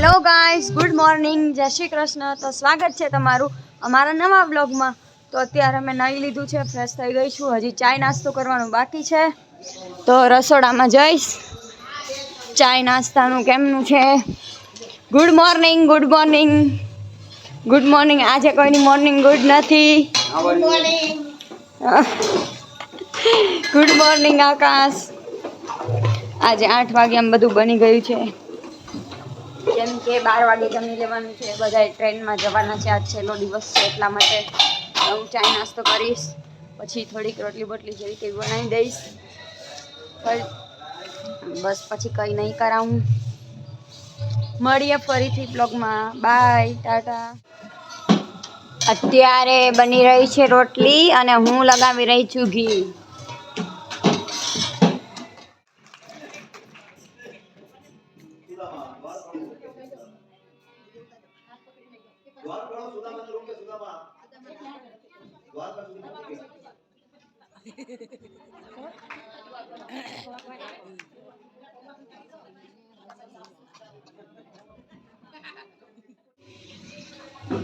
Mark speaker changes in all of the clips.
Speaker 1: Hello guys good morning જય શ્રી કૃષ્ણ. તો સ્વાગત છે તમારું અમારા નવા બ્લોગમાં તો અત્યારે મેં નાહી લીધું છે ફ્રેશ થઈ ગઈ છું. હજી ચાય નાસ્તો કરવાનું બાકી છે. તો રસોડામાં જઈશ. ચાય નાસ્તાનું કેમનું છે? Good morning good morning good morning આજે કોઈની મોર્નિંગ ગુડ નથી. Good morning Aakash. આજે આઠ વાગ્યામાં બધું બની ગયું છે. કેમ કે બાર વાગે જમી લેવાનું છે બધા ટ્રેનમાં જવાના છે, આજ છેલ્લો દિવસ છે, એટલા માટે હું ચાય નાસ્તો કરીશ. પછી થોડીક રોટલી બોટલી જેવી કંઈ બનાવી દઈશ. બસ પછી કંઈ નહીં કરાવું. મળીએ ફરીથી બ્લોગમાં. Bye, tata. અત્યારે બની રહી છે રોટલી અને હું લગાવી રહી છું ઘી.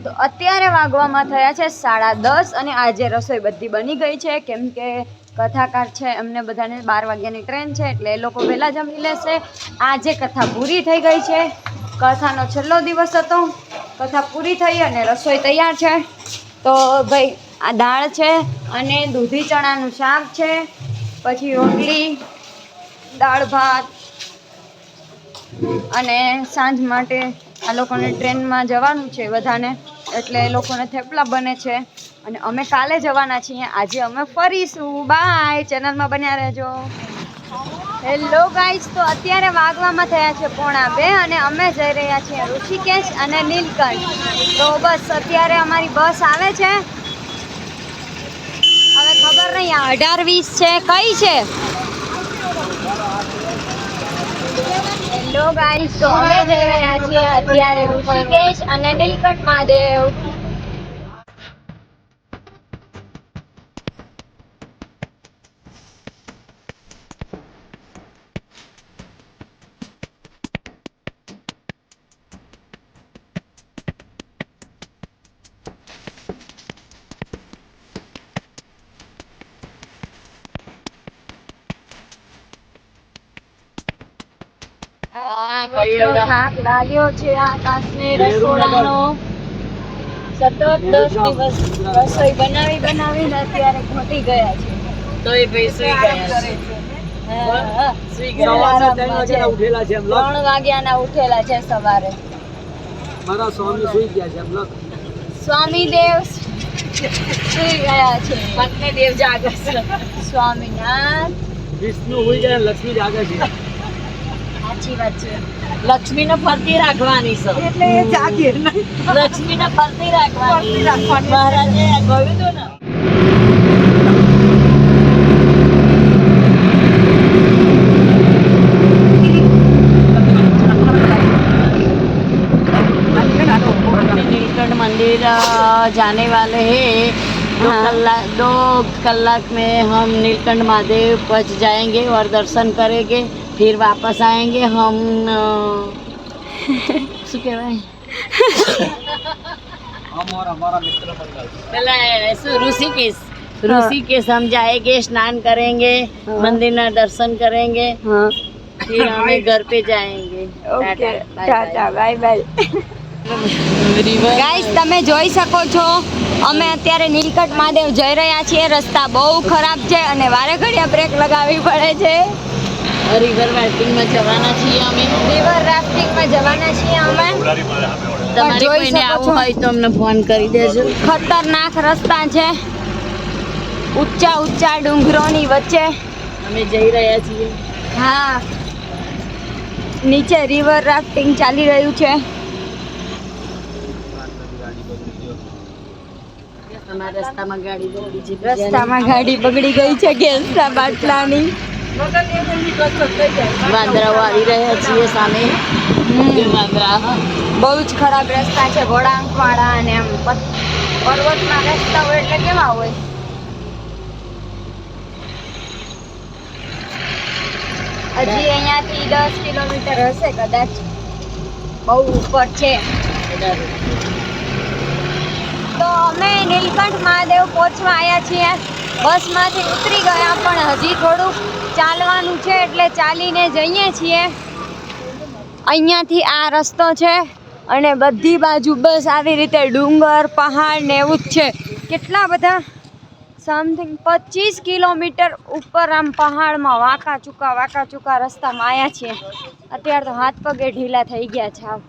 Speaker 1: તો અત્યારે વાગવામાં થયા છે સાડા દસ અને આજે રસોઈ બધી બની ગઈ છે. કેમ કે કથાકાર છે, એમને બધાને બાર વાગ્યાની ટ્રેન છે, એટલે એ લોકો વહેલા જમી લેશે. આજે કથા પૂરી થઈ ગઈ છે. કથાનો છેલ્લો દિવસ હતો. કથા પૂરી થઈ અને રસોઈ તૈયાર છે. તો ભાઈ, આ દાળ છે અને દૂધી ચણાનું શાક છે, પછી રોટલી, દાળ ભાત અને સાંજ માટે આ લોકોને ટ્રેનમાં જવાનું છે બધાને, એટલે એ લોકોને થેપલા બને છે. અને અમે કાલે જવાના છીએ. આજે અમે ફરીશું. બાય. ચેનલમાં બન્યા રહેજો. હેલો ગાઈસ તો અત્યારે વાગવામાં થયા છે પોણા બે અને અમે જઈ રહ્યા છીએ ઋષિકેશ અને નીલકંઠ. તો બસ અત્યારે અમારી બસ આવે છે. હવે ખબર નહીં આ અઢાર વીસ છે, કઈ છે? હેલો ગાઈસ તો અમે જઈ રહ્યા છીએ અત્યારે ઋષિકેશ અને નીલકંઠ મહાદેવ કેટલો થાક લાગ્યો છે આકાશને રસોડાનો સતત દસ દિવસ રસોઈ બનાવી બનાવીને અત્યારે ઘટી ગયા છે.
Speaker 2: તો એ ભાઈ સુઈ ગયા છે.
Speaker 1: હા,
Speaker 2: સુઈ
Speaker 1: સવારના
Speaker 2: ગયા
Speaker 1: ત્રણ વાગ્યાના
Speaker 3: ઉઠેલા છે
Speaker 1: સવારે.
Speaker 3: મારા સ્વામી સુઈ ગયા છે
Speaker 1: સ્વામી દેવ સુઈ ગયા છે.
Speaker 2: પત્ની દેવ જાગે છે.
Speaker 1: સ્વામીનાથ.
Speaker 3: વિષ્ણુ હોય જાય લક્ષ્મી જાગે છે.
Speaker 1: સાચી વાત છે
Speaker 2: લક્ષ્મી ને ફરતી રાખવાની છે
Speaker 1: એટલે એ જાગે
Speaker 2: લક્ષ્મી ને ફરતી રાખવાની મહારાજે કહ્યું હતું ને नीलकंठ मंदिर अ, जाने वाले हैं दो
Speaker 1: हाँ।
Speaker 2: कलाक दो कलाक में हम नीलकंठ महादेव पहुंच जाएंगे और दर्शन करेंगे फिर वापस आएंगे हम अ, શું કહેવાય
Speaker 3: અમારા અમારા મિત્ર મંડળ
Speaker 2: પેલા શું ઋષિકેશ
Speaker 1: हाँ।
Speaker 2: ऋषिकेश हम जाएंगे स्नान करेंगे
Speaker 1: हाँ।
Speaker 2: मंदिर ना दर्शन करेंगे
Speaker 1: હા
Speaker 2: फिर हमें घर पे जाएंगे
Speaker 1: okay
Speaker 2: tata,
Speaker 1: tata
Speaker 2: bye
Speaker 1: bye bye
Speaker 2: bye. River
Speaker 1: guys તમે જોઈ શકો છો અમે અત્યારે નીલકંઠ મહાદેવ જઈ રહ્યા છીએ રસ્તા બહુ ખરાબ છે અને વારે ઘડિયા બ્રેક લગાવવી પડે છે
Speaker 2: રિવર રાફ્ટિંગમાં જવાના છીએ અમે.
Speaker 1: રિવર રાફ્ટિંગમાં જવાના છીએ અમે.
Speaker 2: તમારે કોઈને આવું હોય તો અમને ફોન કરી દેજો.
Speaker 1: ખતરનાક રસ્તા છે. ઊંચા ઊંચા ડુંગરોની વચ્ચે.
Speaker 2: અમે જઈ રહ્યા છીએ.
Speaker 1: હા. નીચે રિવર રાફ્ટિંગ ચાલી રહ્યું છે.
Speaker 2: રસ્તામાં ગાડી બગડી છે.
Speaker 1: રસ્તામાં ગાડી બગડી ગઈ છે ગેસના બાટલાની.
Speaker 2: વાંદરાઓ આવી રહ્યા છીએ સામે. વાંદરા.
Speaker 1: બહુ જ ખરાબ રસ્તા છે વળાંક વાળા અને આમ પર્વતના રસ્તા હોય એટલે કેવા હોય? હજી અહીંયાથી દસ કિલોમીટર હશે કદાચ. બહુ ઉપર છે. તો અમે નીલકંઠ મહાદેવ પહોંચવા આવ્યા છીએ. બસમાંથી ઉતરી ગયા પણ હજી થોડુંક ચાલવાનું છે એટલે ચાલીને જઈએ છીએ. અહીંયાથી આ રસ્તો છે અને બધી બાજુ બસ આવી રીતે ડુંગર, પહાડ ને એવું જ છે. કેટલા બધા? સમથિંગ પચીસ કિલોમીટર ઉપર આમ પહાડમાં વાંકા ચૂકા વાંકા ચૂકા રસ્તામાં આવ્યા છીએ. અત્યારે તો હાથ પગે ઢીલા થઈ ગયા છે આવ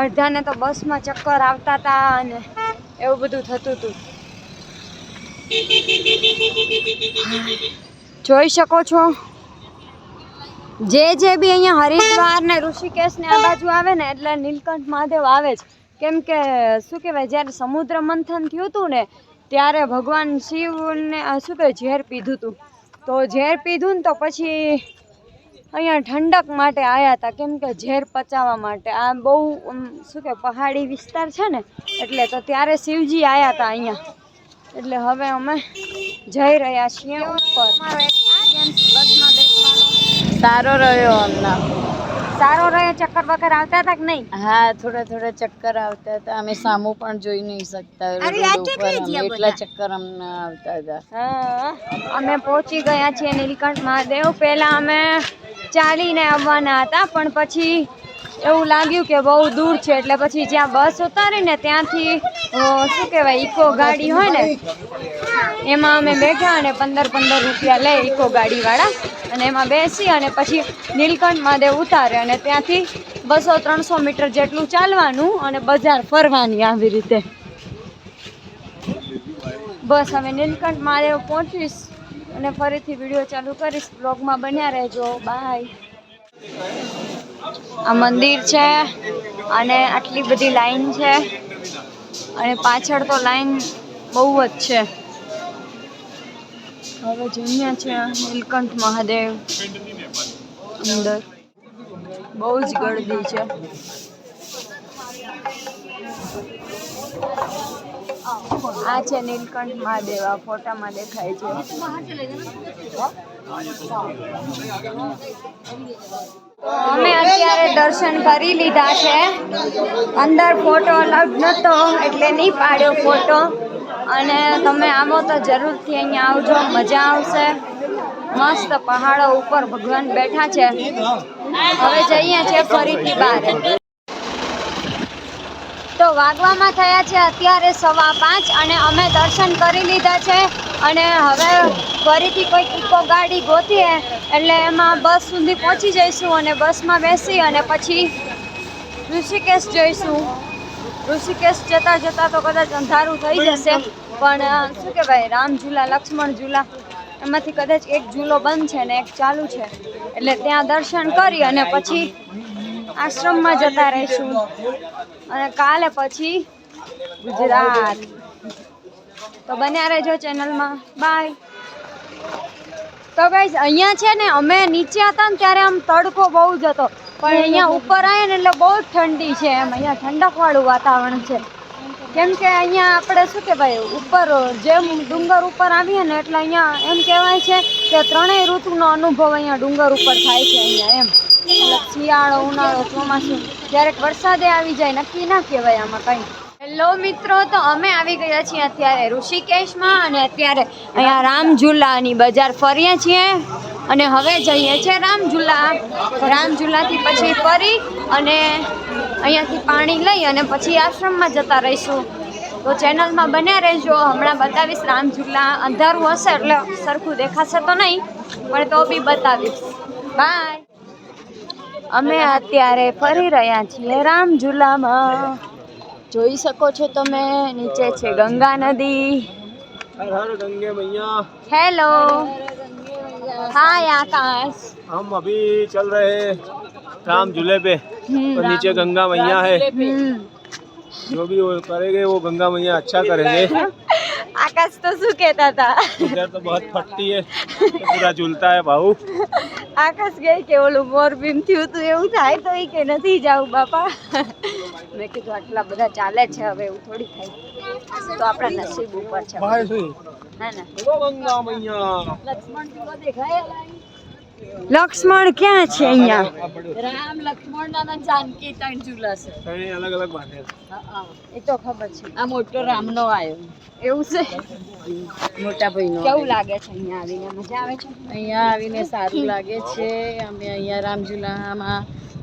Speaker 1: અડધાને તો બસમાં ચક્કર આવતા હતા અને એવું બધું થતું હતું જોઈ શકો છો. જે જે બી અહીંયા હરિદ્વાર ને ઋષિકેશ ને આ બાજુ આવે ને, એટલે નીલકંઠ મહાદેવ આવે જ. કેમ કે, શું કહેવાય, જ્યારે સમુદ્ર મંથન થયું હતું ને, ત્યારે ભગવાન શિવને શું કહેવાય, ઝેર પીધું હતું. તો ઝેર પીધું ને તો પછી અહીંયા ઠંડક માટે આવ્યા હતા, કેમ કે ઝેર પચાવવા માટે. આ બહુ શું કે પહાડી વિસ્તાર છે ને, એટલે તો ત્યારે શિવજી આવ્યા હતા અહીંયા. એટલે હવે અમે જઈ રહ્યા છીએ ઉપર.
Speaker 2: સારો રહ્યો હમણાં
Speaker 1: સારો રહ્યો ચક્કર વગર આવતા હતા કે નહીં?
Speaker 2: હા થોડા થોડા ચક્કર આવતા હતા. અમે સામું પણ જોઈ નહીં શકતા. એટલા ચક્કર અમને આવતા હતા.
Speaker 1: અમે પહોંચી ગયા છીએ નીલકંઠ મહાદેવ. પહેલાં અમે ચાલીને આવવાના હતા પણ પછી એવું લાગ્યું કે બહુ દૂર છે, એટલે પછી જ્યાં બસ ઉતારીને ત્યાંથી શું કહેવાય, ઇકો ગાડી હોય ને, એમાં અમે બેઠા અને પંદર પંદર રૂપિયા લે ઇકો ગાડીવાળા. અને એમાં બેસી અને પછી નીલકંઠ મહાદેવ ઉતારે અને ત્યાંથી બસો ત્રણસો મીટર જેટલું ચાલવાનું અને બજાર ફરવાની આવી રીતે. બસ હવે નીલકંઠ મહાદેવ પહોંચીશ અને ફરીથી વીડિયો ચાલુ કરીશ. બ્લોગમાં બન્યા રહેજો. બાય. આ મંદિર છે અને આટલી બધી લાઈન છે અને પાછળ તો લાઈન બહુ જ છે. હવે જઈએ છે નીલકંઠ મહાદેવ અંદર. બહુ જ ગળદી છે. આ છે નીલકંઠ મહાદેવ, આ ફોટામાં દેખાય છે. અમે અત્યારે દર્શન કરી લીધા છે. અંદર ફોટો અલાઉડ નહોતો એટલે નહીં પાડ્યો ફોટો અને તમે આવો તો જરૂરથી અહીંયા આવજો, મજા આવશે. મસ્ત પહાડો ઉપર ભગવાન બેઠા છે. હવે જઈએ છીએ ફરીથી બહાર વાગવામાં થયા છે. અત્યારે સવા પાંચ અને અમે દર્શન કરી લીધા છે અને હવે ફરીથી કોઈ ઇકો ગાડી ગોતીએ એટલે એમાં બસ સુધી પહોંચી જઈશું અને બસમાં બેસી અને પછી ઋષિકેશ જઈશું. ઋષિકેશ જતાં જતાં તો કદાચ અંધારું થઈ જશે, પણ શું કહેવાય, રામ ઝૂલા, લક્ષ્મણ ઝૂલા, એમાંથી કદાચ એક ઝૂલો બંધ છે ને એક ચાલુ છે. એટલે ત્યાં દર્શન કરી અને પછી આશ્રમમાં જતા રહીશું. અને કાલે પછી ગુજરાત. તો બન્યા રહેજો ચેનલમાં. બાય. તો ગાઈઝ, અહીંયા છે ને, અમે નીચે હતા ને ત્યારે આમ તડકો બહુ જ હતો. પણ અહીંયા ઉપર આવ્યા ને એટલે બહુ જ ઠંડી છે એમ. અહીંયા ઠંડકવાળું વાતાવરણ છે. કેમ કે અહીંયા આપણે શું કહેવાય, ઉપર જેમ ડુંગર ઉપર આવીએ ને એટલે અહીંયા એમ કહેવાય છે કે ત્રણેય ઋતુનો અનુભવ અહીંયા ડુંગર ઉપર થાય છે અહીંયા એમ. શિયાળો, ઉનાળો ચોમાસું, ક્યારેક વરસાદે આવી જાય, નક્કી ના કહેવાય આમાં કંઈ. હેલો મિત્રો, તો અમે આવી ગયા છીએ અત્યારે ઋષિકેશમાં અને અત્યારે અહીંયા રામઝુલાની બજાર ફરીએ છીએ અને હવે જઈએ છીએ રામઝુલા. રામઝુલાથી પછી ફરી અને અહીંયાથી પાણી લઈ અને પછી આશ્રમમાં જતા રહીશું. તો ચેનલમાં બન્યા રહેજો. હમણાં બતાવીશ રામઝુલા. અંધારું હશે એટલે સરખું દેખાશે તો નહીં, પણ તો બી બતાવીશ. બાય. અમે અત્યારે ફરી રહ્યા છીએ રામઝુલામાં જોઈ શકો છો તમે નીચે છે ગંગા નદી
Speaker 3: हर हर गंगे मैया
Speaker 1: હેલો હાય આકાશ
Speaker 3: हम अभी चल रहे हैं राम झूले पे
Speaker 1: हम्म,
Speaker 3: और नीचे गंगा मैया है
Speaker 1: હમ.
Speaker 3: जो भी वो करेंगे वो गंगा मैया अच्छा करेंगे
Speaker 1: આકાશ તો શું કહેતા હતા
Speaker 3: इधर तो बहुत फटती है तो पूरा झूलता है भाऊ
Speaker 1: આકાશ ગઈ કે ઓલું મોરબીમ થયું હતું એવું થાય તો એ કે નથી જાવું બાપા મેં કીધું આટલા બધા ચાલે છે હવે એવું થોડી થાય તો આપણા નસીબ ઉપર છે
Speaker 3: भाई सुन
Speaker 1: ના ના
Speaker 3: बोलो गंगा मैया
Speaker 1: લક્ષ્મણ ઝૂલો દેખાય લક્ષ્મણ ક્યાં છે અહીંયા?
Speaker 2: રામ લક્ષ્મણ અને જાનકી ત્રણ ઝૂલા છે.
Speaker 3: ત્રણેય અલગ અલગ બાંધે છે.
Speaker 1: એ તો ખબર છે.
Speaker 2: આ મોટો રામનો આવ્યો
Speaker 1: એવું છે?
Speaker 2: મોટા ભાઈનો.
Speaker 1: કેવું લાગે છે અહીંયા આવીને? મજા આવે છે?
Speaker 2: અહીંયા આવીને સારું લાગે છે. અમે અહીંયા રામઝુલામાં ઉમ,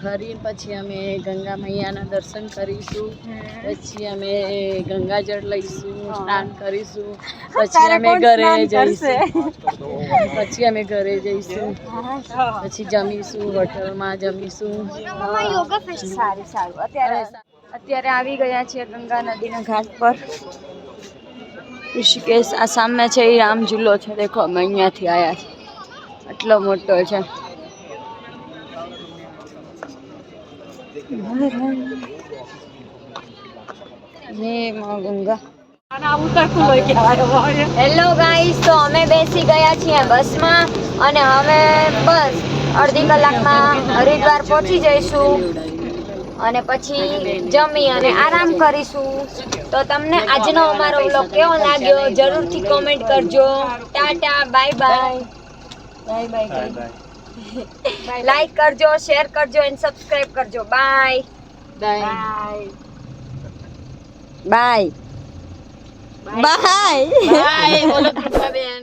Speaker 2: ફરી પછી અમે ગંગા મૈયાના દર્શન કરીશું. પછી અમે ગંગાજળ લઈશું સ્નાન કરીશું. પછી અમે ઘરે જઈશું. પછી અમે ઘરે જઈશું. પછી જમીશું હોટલમાં જમીશું.
Speaker 1: સારું સારું. અત્યારે અત્યારે આવી ગયા છીએ ગંગા નદીના ઘાટ પર. ઋષિકેશ આ સામે છે એ રામ ઝૂલો છે. દેખો અમે અહીંયાથી આવ્યા છે આટલો મોટો છે હે માં ગંગા હેલો ગાઈસ તો અમે બેસી ગયા છીએ બસમાં અને હવે બસ અડધી કલાકમાં હરિદ્વાર પહોંચી જઈશું અને પછી જમી અને આરામ કરીશું. તો તમને આજનો અમારો વ્લોગ કેવો લાગ્યો? જરૂરથી કોમેન્ટ કરજો. Tata bye bye bye bye like કરજો શેર કરજો એન્ડ સબસ્ક્રાઇબ કરજો. Bye
Speaker 2: bye
Speaker 1: bye bye
Speaker 2: bye બોલો કૃપાબેન.